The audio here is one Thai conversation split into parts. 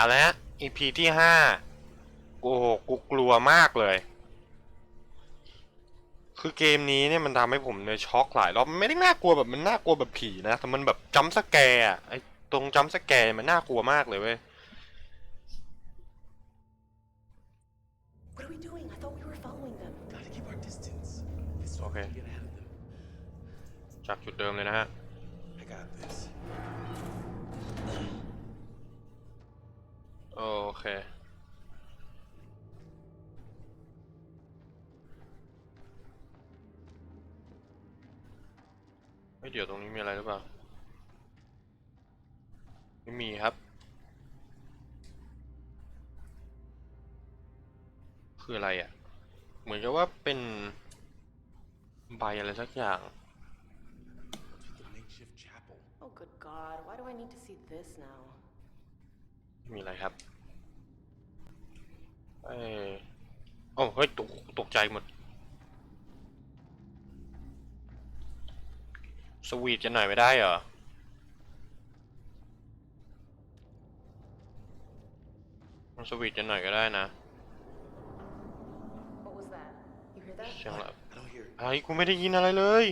เอาละฮะ EP ที่ห้าโอ้โหกูกลัวมากเลย คือเกมนี้เนี่ยมันทำให้ผมเนี่ยช็อกหลายรอบมันไม่ได้น่ากลัวแบบมันน่ากลัวแบบผีนะแต่มันแบบจัมป์สแกร์อะไอตรงจัมป์สแกร์มันน่ากลัวมากเลยเว้ย What are we doing? I thought we were following them. Gotta keep our distance. This way Okay. we can get ahead of them. จากจุดเดิมเลยนะฮะ เค ไม่เดี๋ยวตรงนี้มีอะไรหรือเปล่า ไม่มีครับ คืออะไรอะ่ะ เหมือนกับว่าเป็นใบอะไรสักอย่าง The makeshift chapel. Oh, good God. Why do I need to see this now? ไม่มีอะไรครับ เอ้ยโอ้เฮ้ยตกตกใจหมด สวีทจะหน่อยไม่ได้เหรอ มันสวีทจะหน่อยก็ได้นะ What was that? You hear that? เสียงแบบ I don't hear. ไอ้กูไม่ได้ยินอะไรเลย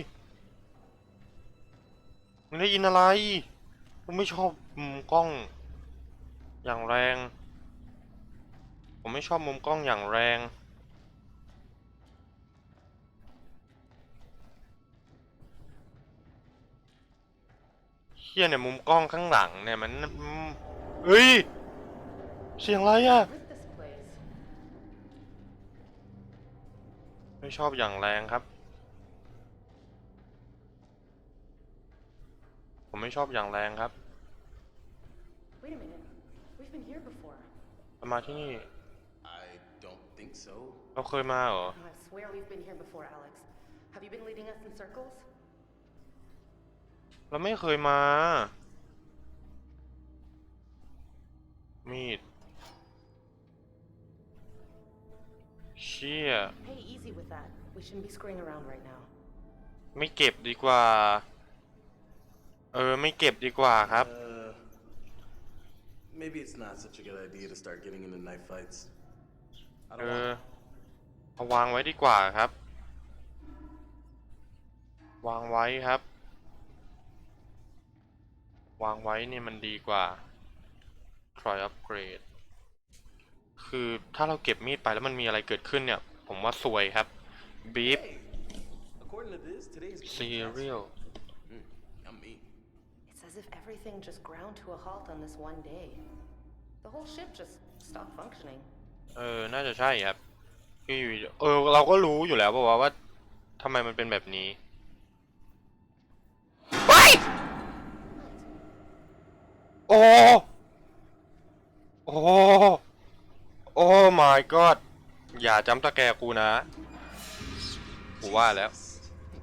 มึงได้ยินอะไรกูไม่ชอบมุมกล้อง อย่างแรง ผมไม่ชอบมุมกล้องอย่างแรง เฮียเนี่ยมุมกล้องข้างหลังเนี่ยมันอืมเฮ้ย เสียงอะไรอะ What is this place? ไม่ชอบอย่างแรงครับ ผมไม่ชอบอย่างแรงครับ Wait a minute. We've been here before. มาที่นี่ I don't think so. เราเคยมาเหรอ Oh, I swear we've been here before, Alex. Have you been leading us in circles? เราไม่เคยมา มีด เชี่ย Hey, easy with that. We shouldn't be screwing around right now. ไม่เก็บดีกว่า เออ ไม่เก็บดีกว่าครับ Uh, maybe it's not such a good idea to start getting into knife fights. I เอ don't อ want. เอาวางไว้ดีกว่าครับ วางไว้ครับ วางไว้เนี่ยมันดีกว่า try upgrade คือถ้าเราเก็บมีดไปแล้วมันมีอะไรเกิดขึ้นเนี่ย ผมว่าซวยครับ beef Hey, according to this, today's cereal Mm, yummy. It's as if everything just ground to a halt on this one day. The whole ship just stopped functioning. เออ น่าจะใช่ครับคืออยู่เออ เราก็รู้อยู่แล้วป่าวะว่าทำไมมันเป็นแบบนี้ไปโอ้โอ้โอ้ my god อย่าจำตะแกกูนะ กูว่าแล้ว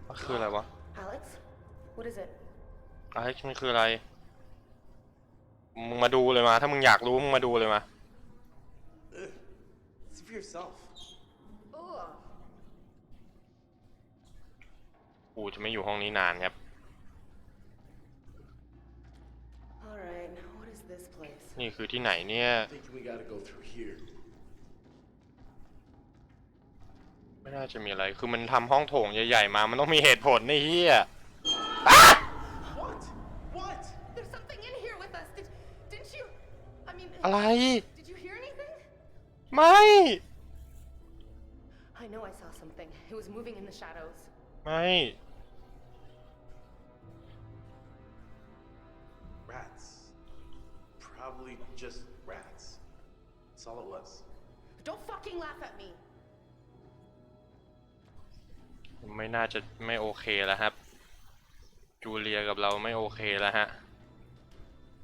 มันคืออะไรวะ Alex? What is it? ไอ้มันคืออะไร มึงมาดูเลยมา ถ้ามึงอยากรู้ มึงมาดูเลยมา Ugh. See for yourself. Ugh. กูจะไม่อยู่ห้องนี้นานครับ Alright, what is this place? นี่คือที่ไหนเนี่ย I think we gotta go through here. ไม่น่าจะมีอะไร คือมันทำห้องโถงใหญ่ๆมา มันต้องมีเหตุผลไอ้เหี้ย What? What? There's something in here with us. Did, didn't you? I mean, อะไร did you hear anything? ไม่ I know I saw something. It was moving in the shadows. ไม่ Rats. Probably just rats. That's all it was. Don't fucking laugh at me. ไม่น่าจะไม่โอเคแล้วครับ จูเลียกับเราไม่โอเคแล้วฮะ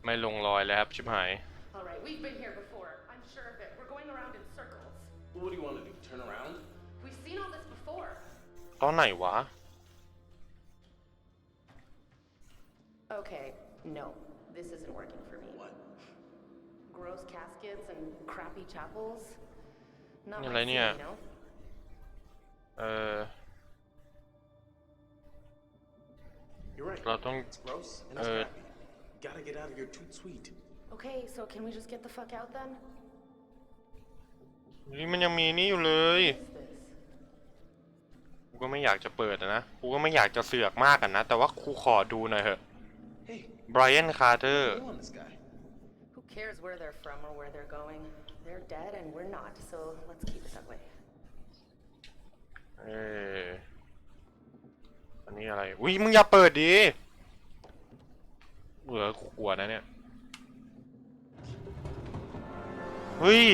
ไม่ลงรอยเลยครับ ชิบหาย Alright, we've been here before. I'm sure of it. We're going around in circles. What do you want to do? Turn around? We've seen all this before. ตอนไหนวะ Okay, no. This isn't working for me. What? Gross caskets and crappy chapels. Not Yeah, my like, scene, yeah. you know? เออ You're right.เราต้อง It's gross and it's Uh, crappy. Gotta get out of here too sweet. Okay, so can we just get the fuck out then? นี่มันยังมีนี่อยู่เลย What is this? กูก็ไม่อยากจะเปิดอะนะ กูก็ไม่อยากจะเสือกมากกันนะ แต่ว่ากูขอดูหน่อยเถอะ Hey, ไบรอันคาร์เตอร์ you on this guy? Who cares where they're from or where they're going? They're dead and we're not, so let's keep it that way. เอออันนี้อะไร อุ้ยมึงอย่าเปิดดิเบื่อกูกลัวนะเนี่ย เฮ้ย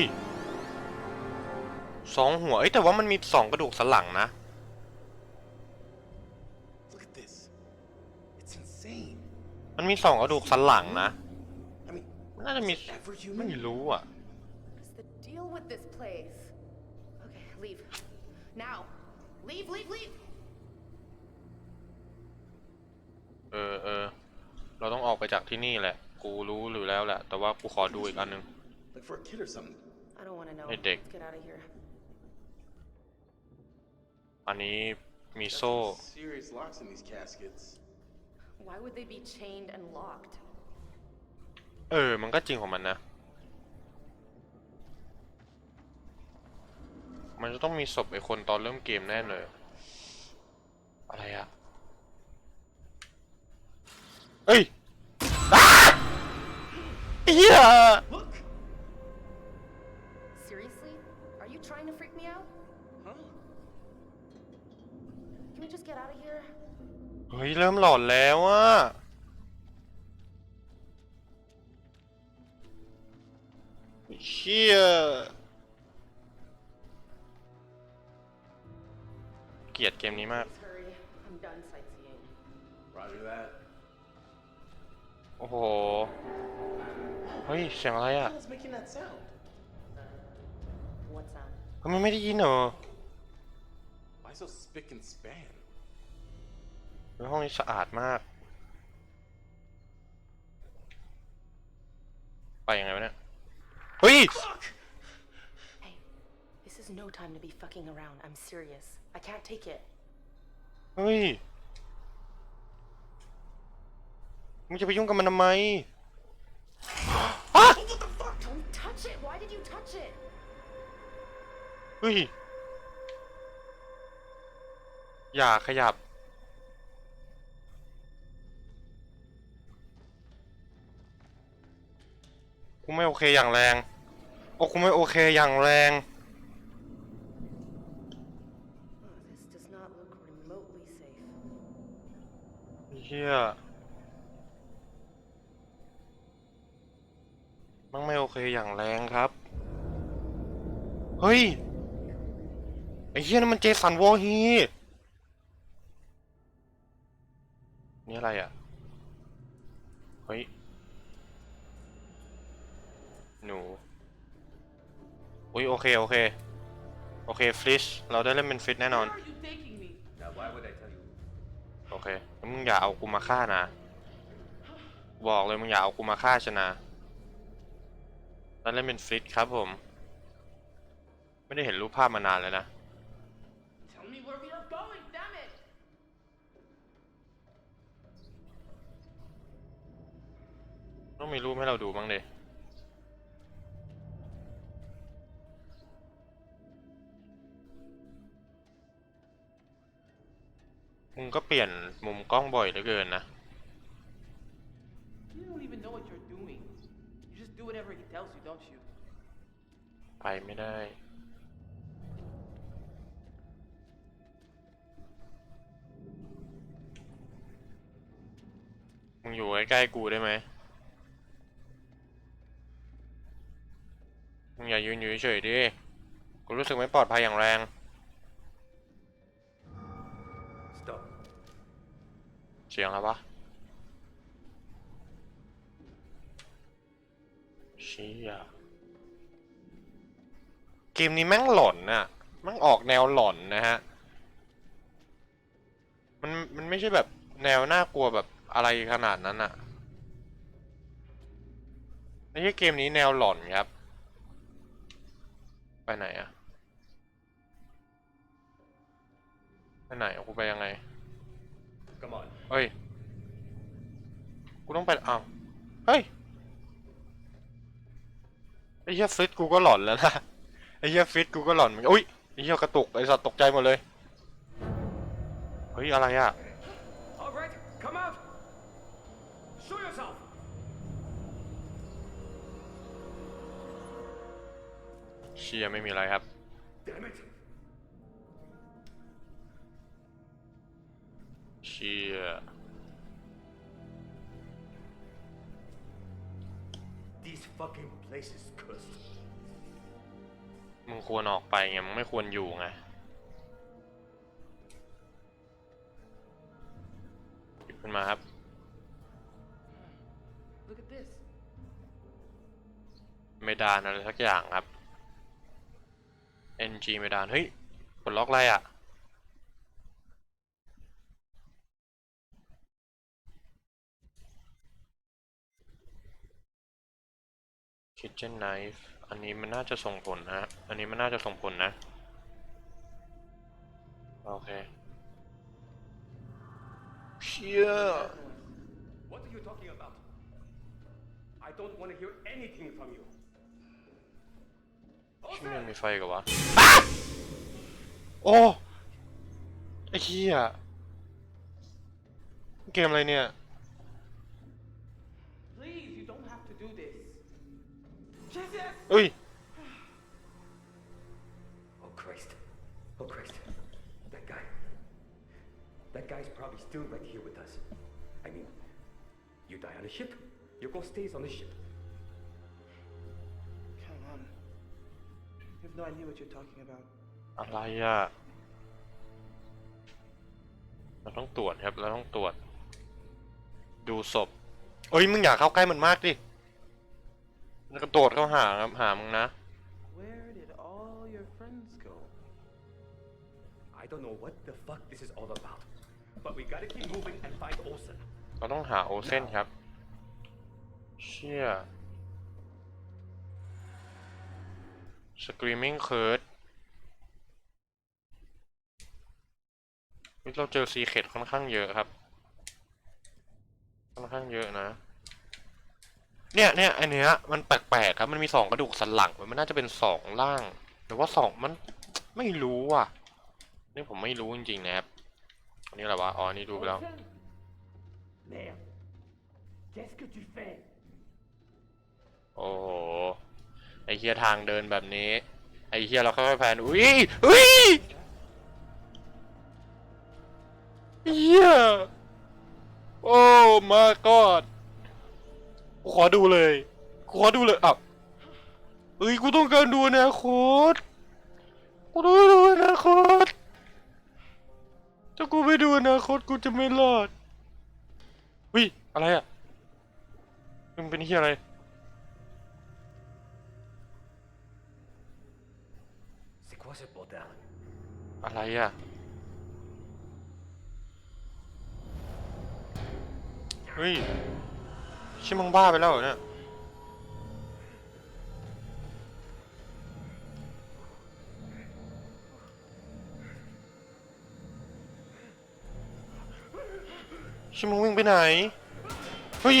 สองหัว เอ้ยแต่ว่ามันมีสองกระดูกสันหลังนะ มันมีสองกระดูกสันหลังนะ I mean, น่าจะมี is it ever ไม่ human? รู้อะ What is the deal with this place? Okay, leave. Now. Leave, leave, leave! เออเออ เราต้องออกไปจากที่นี่แหละ กูรู้หรือแล้วแหละ แต่ว่ากูขอดูอีกอันหนึง Like for a kid or something. I don't want to know. Hey, Dick. Let's get out of here. อันนี้มี Got โซ่ some serious locks in these caskets. Why would they be chained and locked? เออ มันก็จริงของมันนะ มันจะต้องมีศพไอ้คนตอนเริ่มเกมแน่เลย อะไรอะเอ้ยอ้าเฮีย ยเริ่มหลอนแล้วอะเชี่ยเกลียดเกมนี้มาก Please hurry. I'm done sightseeing. Roger that. โอ้โห เฮ้ย เสียงอะไร Who อะ the hell's making that sound? What sound? เฮ้ยมันไม่ได้ยินเหรอ Why so spick and span? เฮ้ยห้องนี้สะอาดมาก ไปยังไงวะเนี่ย เฮ้ย Fuck! Hey, this is no time to be fucking around. I'm serious. I can't take it. เฮ้ย มึงจะไปยุ่งกับมันทำไม Don't touch it! Why did you touch it? เฮ้ย อย่าขยับ กูไม่โอเคอย่างแรง โอ้กูไม่โอเคอย่างแรง เฮียมันไม่โอเคอย่างแรงครับ เฮ้ย ไอ้เฮียนั่นมันเจสันวอฮีนี่อะไรอะ เฮ้ย หนู อุ้ยโอเค โอเค โอเคฟลิชเราได้เล่นเป็นฟลิชแน่นอน Where are you taking me? Now, why would I tell you? โอเคแล้วมึงอย่าเอากูมาฆ่านะ บอกเลยมึงอย่าเอากูมาฆ่าชนะแล้วเล่นเป็นฟลิตครับผม ไม่ได้เห็นรูปภาพมานานแล้วนะ Tell me where we are going, damn it! ต้องมีรูปให้เราดูบ้างเลย มึงก็เปลี่ยนมุมกล้องบ่อยเหลือเกินนะ You don't even know what you're doing. You just do whatever he tells you, don't you? ไปไม่ได้ มึงอยู่ใกล้ๆกูได้ไหม มึงอย่ายืนอยู่เฉยๆดิ กูรู้สึกไม่ปลอดภัยอย่างแรง สียงแล้วปะเชี่ยเกมนี้แม่งหลอนน่ะแม่งออกแนวหลอนนะฮะ มันมันไม่ใช่แบบแนวน่ากลัวแบบอะไรขนาดนั้นอะไม่ใช่เกมนี้แนวหลอนครับ ไปไหนอะไปไหนอะกูไปยังไง Come on. เฮ้ย กูต้องไปอ้าวเฮ้ย ไอ้เหี้ยฟิตกูก็หลอนแล้วนะ ไอ้เหี้ยฟิตกูก็หลอนเหมือนกันอุ้ย ไอ้เหี้ยกระตุก ไอ้สัตว์ตกใจหมดเลย เฮ้ย อะไรอะ All right, come out. Show yourself. เชียไม่มีอะไรครับ Damn it. ชีย This fucking place is cursed. มึงควรออกไปไง มึงไม่ควรอยู่ไงหยิบขึ้นมาครับ Look at this. เมดานอะไรสักอย่างครับ NG เมดาน เฮ้ยกดล็อกอะไรอะ Kitchen knife อันนี้มันน่าจะส่งผลนะอันนี้มันน่าจะส่งผลนะ โอเคเชี่ย What are you talking about? I don't want to hear anything from you. ที่มันมีไฟกับวะ โอ้ ไอ้เหี้ยเกมอะไรเนี่ย Please, you don't have to do this. Jesus! เอ้ย Oh Christ. Oh Christ. That guy. That guy's probably still right here with us. I mean, you die on a ship, your ghost stays on the ship. Come on. You have no idea what you're talking about. อะไรอะ เราต้องตรวจครับ เราต้องตรวจ ดูศพ เอ้ย มึงอย่าเข้าใกล้มันมากดิ มันกระโดดเข้าหาครับหามึงนะ Where did all your friends go? I don't know what the fuck this is all about. But we gotta keep moving and find Olsen. เราต้องหาโอเซนครับ เชี่ย Screaming Curse เฮ้ยเราเจอซีเคดค่อนข้างเยอะครับ ค่อนข้างเยอะนะ เนี่ยเนี่ยไอเนี้ยมันแปลกๆครับมันมีสองกระดูกสันหลังมันน่าจะเป็นสองล่างหรือว่าสองมันไม่รู้อะนี่ผมไม่รู้จริงๆนะครับอันนี้อะไรวะอ๋อนี่ดูไปแล้ว โอ้โหไอเฮียทางเดินแบบนี้ ไอเฮียเราค่อยๆแพนอุ้ยอุ้ยเฮียโอ้มา กอดขอดูเลยขอดูเลยอะเอ้ยกูต้องการดูอนาคตกูต้องดูอนาคตถ้ากูไม่ดูอนาคตกูจะไม่รอดอุ้ยอะไรอะมึงเป็นเฮียอะไรอะไรอะเฮ้ย ชิมึงบ้าไปแล้วเหรอเนี่ยชิมึงวิ่งไปไหน เฮ้ย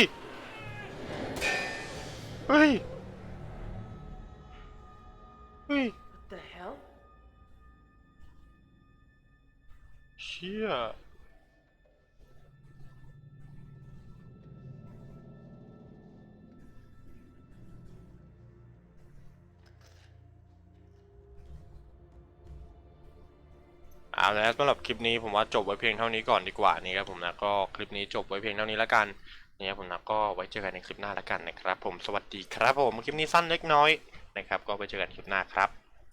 เฮ้ย เฮ้ย What the hell? เชี่ย เอาแล้วสำหรับคลิปนี้ผมว่าจบไว้เพียงเท่านี้ก่อนดีกว่านี่ครับผมนะก็คลิปนี้จบไว้เพียงเท่านี้แล้วกันนี่ครับผมนะก็ไว้เจอกันในคลิปหน้าแล้วกันนะครับ ผมสวัสดีครับผมคลิปนี้สั้นเล็กน้อยนะครับ ก็ไว้เจอกันคลิปหน้าครับ